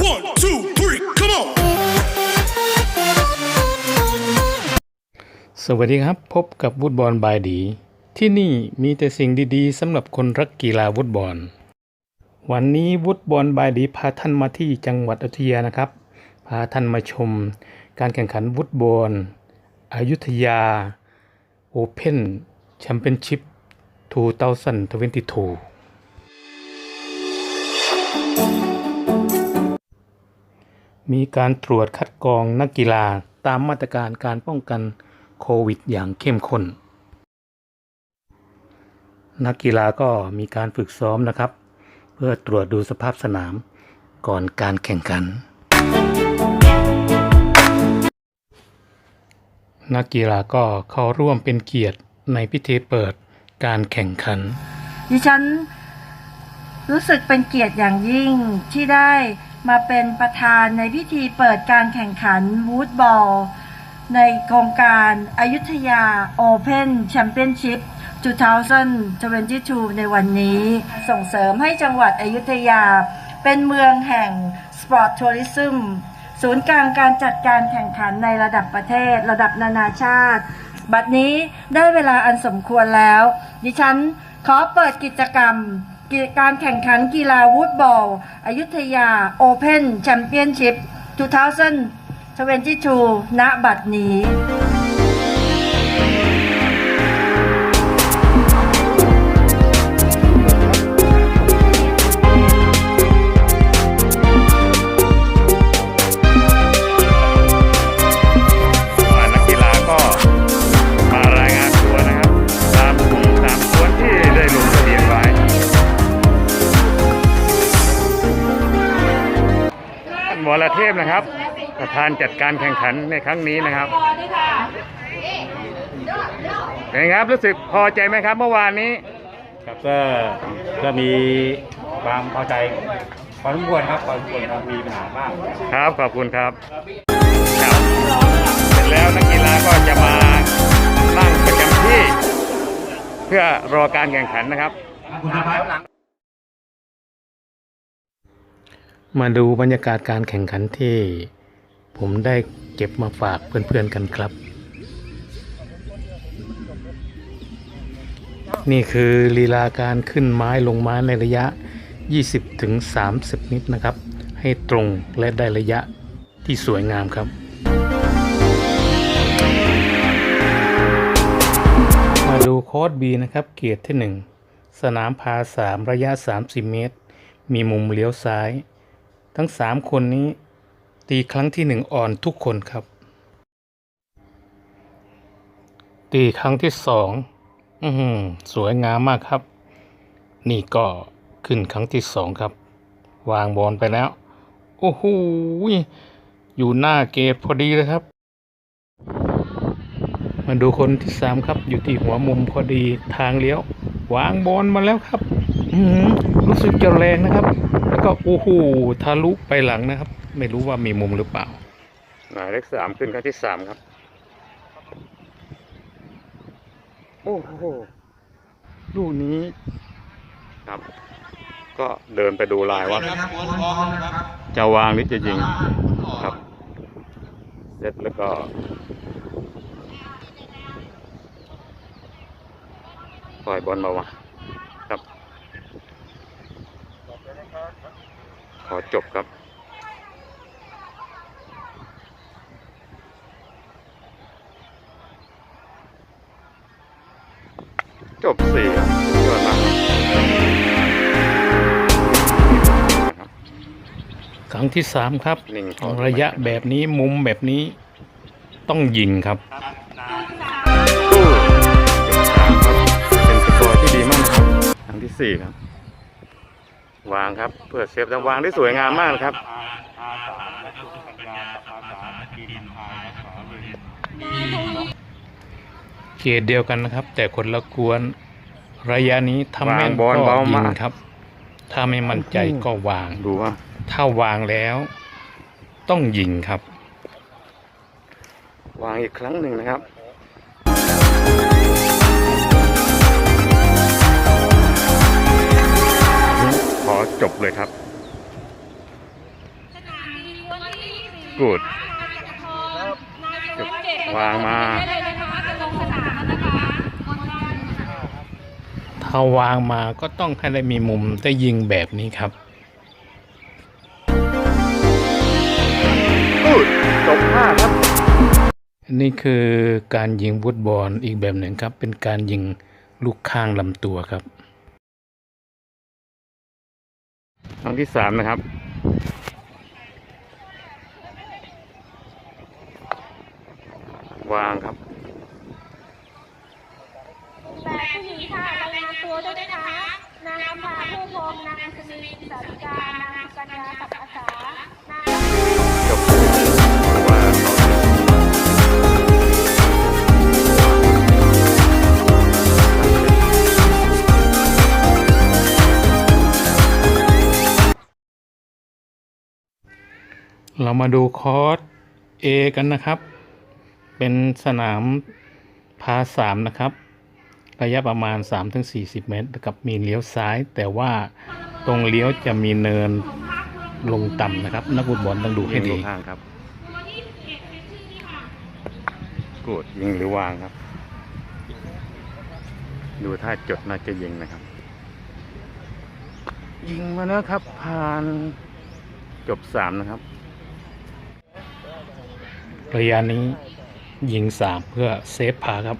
One, two, three, come on! สวัสดีครับพบกับวุฒบอลบายดี ที่นี่มีแต่สิ่งดีๆสำหรับคนรักกีฬาวุฒบอล วันนี้วุฒบอลบายดีพาท่านมาที่จังหวัดอยุธยานะครับ พาท่านมาชม การแข่งขันวุฒบอลอยุธยาโอเพนแชมเปี้ยนชิพ2022 มีการตรวจคัดกรองนักกีฬาตามมาตรการการป้องกันโควิด อย่างเข้มข้น นักกีฬาก็มีการฝึกซ้อมนะครับ เพื่อตรวจดูสภาพสนามก่อนการแข่งขัน นักกีฬาก็เข้าร่วมเป็นเกียรติในพิธีเปิดการแข่งขัน ดิฉันรู้สึกเป็นเกียรติอย่างยิ่งที่ได้ มาเป็นประธานในพิธีเปิดการแข่งขันวูดบอล ในโครงการอายุทยา Open Championship 2022 ในวันนี้ส่งเสริมให้จังหวัดอยุธยา เป็นเมืองแห่ง Sport Tourism ศูนย์กลางการจัดการแข่งขันในระดับประเทศ ระดับนานาชาติ บัดนี้ได้เวลาอันสมควรแล้ว ดิฉันขอเปิดกิจกรรม กิจการแข่งขันกีฬาวูดบอลอายุทยาโอเพนแชมเปี้ยนชิพ2022ณบัดนี้ เทพนะครับ ประธานจัดการแข่งขันในครั้งนี้นะครับเป็นไงครับรู้สึกพอใจไหมครับ เมื่อวานนี้ ครับก็ก็มีความพอใจพอสมควรครับพอสมควรครับมีปัญหาบ้างครับขอบคุณครับครับเสร็จแล้วนักกีฬาก็จะมานั่งประจำที่ เพื่อรอการแข่งขันนะครับ มาดูบรรยากาศการแข่งขันที่ผมได้เก็บมาฝากเพื่อนๆกันครับ นี่คือลีลาการขึ้นไม้ลงไม้ในระยะ 20-30ถึงนิดนะครับ ให้ตรงและได้ระยะที่สวยงามครับมาดูโค้ด B นะครับ เกียรติที่ 1 สนามพา 3 ระยะ 30 เมตร มีมุมเลี้ยวซ้าย ทั้ง3คนนี้ตีครั้งที่1อ่อนทุกคนครับ ตีครั้งที่2อือหือสวยงามมากครับ นี่ก็ขึ้นครั้งที่2ครับ วางบอลไปแล้ว โอ้โหอยู่หน้าเกตพอดีเลยครับ มาดูคนที่สามครับ อยู่ที่หัวมุมพอดีทางเลี้ยว วางบอลมาแล้วครับ รู้สึกจะแรงนะครับ แล้วก็โอ้โหทะลุไปหลังนะครับ ไม่รู้ว่ามีมุมหรือเปล่าหมายเลขสามขึ้นครั้งที่สามครับ โอ้โหลูกนี้ครับ ก็เดินไปดูลายว่าจะวางหรือจะยิงครับเสร็จแล้วก็ปล่อยบอลมาวะครับ ขอจบครับจบสี่ครับสุดยอดมากครับครั้งที่สามครับระยะแบบนี้มุมแบบนี้ต้องยิงครับตู้สามครับเป็นสกอร์ที่ดีมากนะครับครั้งที่สี่ครับ วางครับเพื่อเซฟแต่วางได้สวยงามมากนะครับเกรดเดียวกันนะครับ แต่คนละกวน ระยะนี้ทำแม่นวางบอลก็เบายิมางกครับ ถ้าไม่มั่นใจก็วางดูว่า ถ้าวางแล้ว ต้องยิงครับ วางอีกครั้งหนึ่งนะครับ ขอจบเลยครับสนามกูดวางมา ถ้าวางมาก็ต้องให้ได้มีมุมได้ยิงแบบนี้ครับจบห้าครับ นี่คือการยิงฟุตบอลอีกแบบหนึ่งครับ เป็นการยิงลูกข้างลำตัวครับ ครั้งที่สามนะครับ วางครับผู้หญิงค่ะรายงานตัวด้วยนะคะ นางอภาผู้พรมนางสุนีสาริกานางกัญญาสับอาสานาง เรามาดูคอร์ส A กันนะครับ เป็นสนามพาสามนะครับ ระยะประมาณ 3-40 เมตร กับมีเลี้ยวซ้าย แต่ว่าตรงเลี้ยวจะมีเนินลงต่ำนะครับ นักฟุตบอลต้องดูให้ยิงดีลูกข้างครับกูดยิงหรือวางครับ ดูถ้าจดน่าจะยิงนะครับ ยิงมาแล้วครับผ่านจบสามนะครับ ระยะนี้ยิงสามเพื่อเซฟพาครับ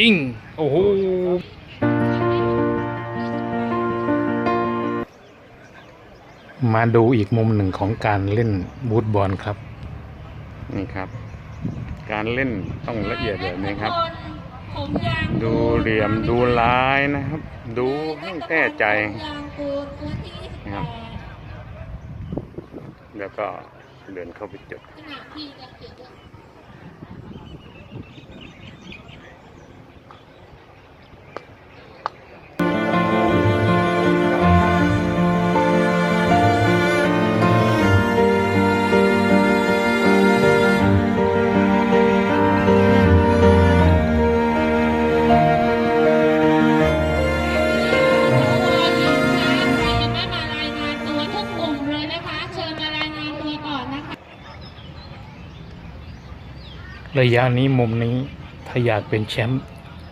ยิง โอ้โหมาดูอีกมุมหนึ่งของการเล่นบูทบอลครับ นี่ครับ การเล่นต้องละเอียดแบบนี้ครับผมยางดูเหลี่ยมดูลายนะครับ ดูให้แน่ใจยางกูดพื้นที่นะครับ แล้วก็ เดินเข้าไปจด ระยะนี้มุมนี้ถ้าอยากเป็นแชมป์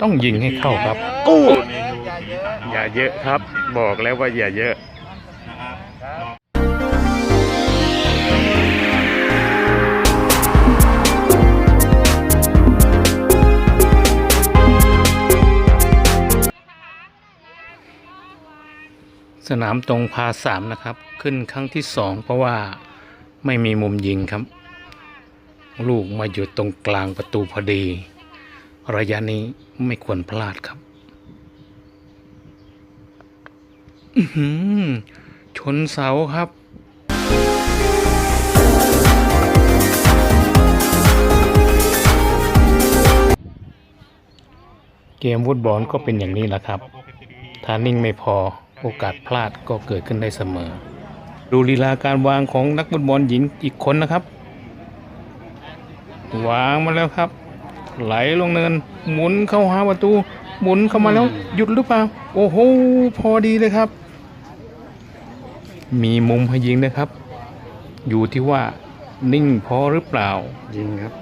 ต้องยิงให้เข้าครับ กูดอย่าเยอะครับ บอกแล้วว่าอย่าเยอะสนามตรงพาสามนะครับ ขึ้นครั้งที่สองเพราะว่าไม่มีมุมยิงครับ ลูกมาอยู่ตรงกลางประตูพอดี ระยะนี้ไม่ควรพลาดครับอือชนเสาครับเกมฟุตบอลก็เป็นอย่างนี้แหละครับ ถ้านิ่งไม่พอโอกาสพลาดก็เกิดขึ้นได้เสมอ ดูลีลาการวางของนักฟุตบอลหญิงอีกคนนะครับ วางมาแล้วครับ ไหลลงเนิน หมุนเข้าหาประตู หมุนเข้ามาแล้ว หยุดหรือเปล่า โอ้โห พอดีเลยครับ มีมุมให้ยิงนะครับ อยู่ที่ว่านิ่งพอหรือเปล่า ยิงครับ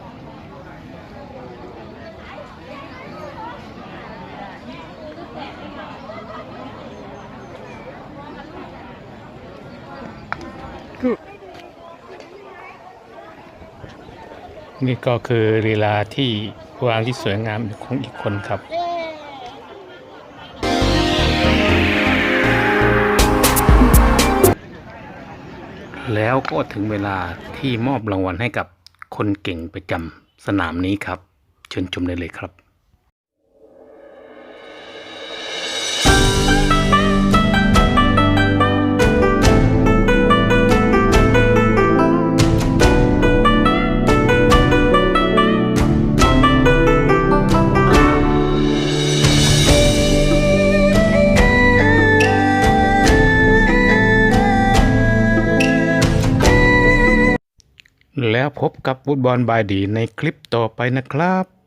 นี่ก็คือลีลาที่วางที่สวยงามของอีกคนครับแล้วก็ถึงเวลาที่มอบรางวัลให้กับคนเก่งประจำสนามนี้ครับ เชิญชมได้เลยครับ แล้วพบกับฟุตบอลบายดีในคลิปต่อไปนะครับ